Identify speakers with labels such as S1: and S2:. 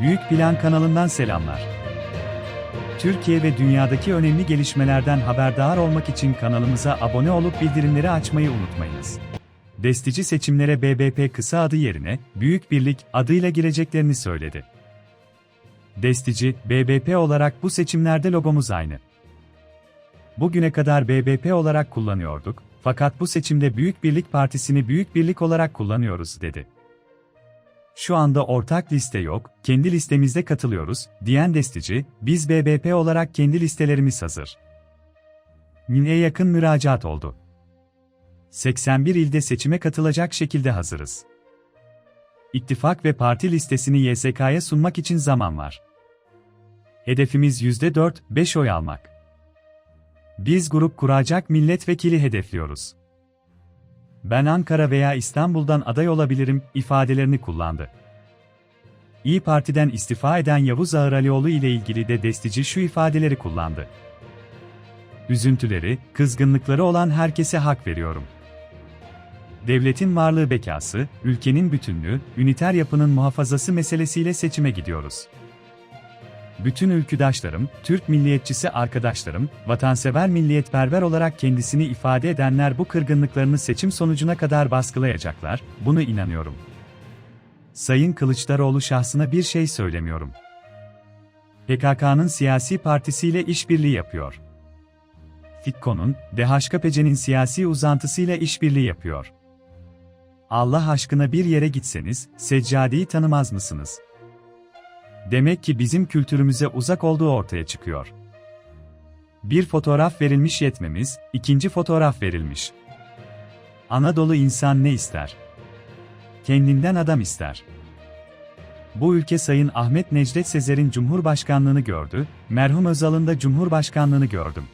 S1: Büyük Plan kanalından selamlar. Türkiye ve dünyadaki önemli gelişmelerden haberdar olmak için kanalımıza abone olup bildirimleri açmayı unutmayınız. Destici seçimlere BBP kısa adı yerine Büyük Birlik adıyla gireceklerini söyledi. Destici, BBP olarak bu seçimlerde logomuz aynı. Bugüne kadar BBP olarak kullanıyorduk, fakat bu seçimde Büyük Birlik Partisi'ni Büyük Birlik olarak kullanıyoruz, dedi. Şu anda ortak liste yok, kendi listemizde katılıyoruz, diyen destici, biz BBP olarak kendi listelerimiz hazır. Mine'ye yakın müracaat oldu. 81 ilde seçime katılacak şekilde hazırız. İttifak ve parti listesini YSK'ya sunmak için zaman var. Hedefimiz %4-5 oy almak. Biz grup kuracak milletvekili hedefliyoruz. Ben Ankara veya İstanbul'dan aday olabilirim ifadelerini kullandı. İyi Parti'den istifa eden Yavuz Ağıralioğlu ile ilgili de destici şu ifadeleri kullandı. Üzüntüleri, kızgınlıkları olan herkese hak veriyorum. Devletin varlığı bekası, ülkenin bütünlüğü, üniter yapının muhafazası meselesiyle seçime gidiyoruz. Bütün ülküdaşlarım, Türk milliyetçisi arkadaşlarım, vatansever milliyetperver olarak kendisini ifade edenler bu kırgınlıklarını seçim sonucuna kadar baskılayacaklar, bunu inanıyorum. Sayın Kılıçdaroğlu şahsına bir şey söylemiyorum. PKK'nın siyasi partisiyle işbirliği yapıyor. FİKKO'nun, DHKPC'nin siyasi uzantısıyla işbirliği yapıyor. Allah aşkına bir yere gitseniz, seccadeyi tanımaz mısınız? Demek ki bizim kültürümüze uzak olduğu ortaya çıkıyor. Bir fotoğraf verilmiş yetmemiz, ikinci fotoğraf verilmiş. Anadolu insan ne ister? Kendinden adam ister. Bu ülke Sayın Ahmet Necdet Sezer'in Cumhurbaşkanlığını gördü, merhum Özal'ın da Cumhurbaşkanlığını gördüm.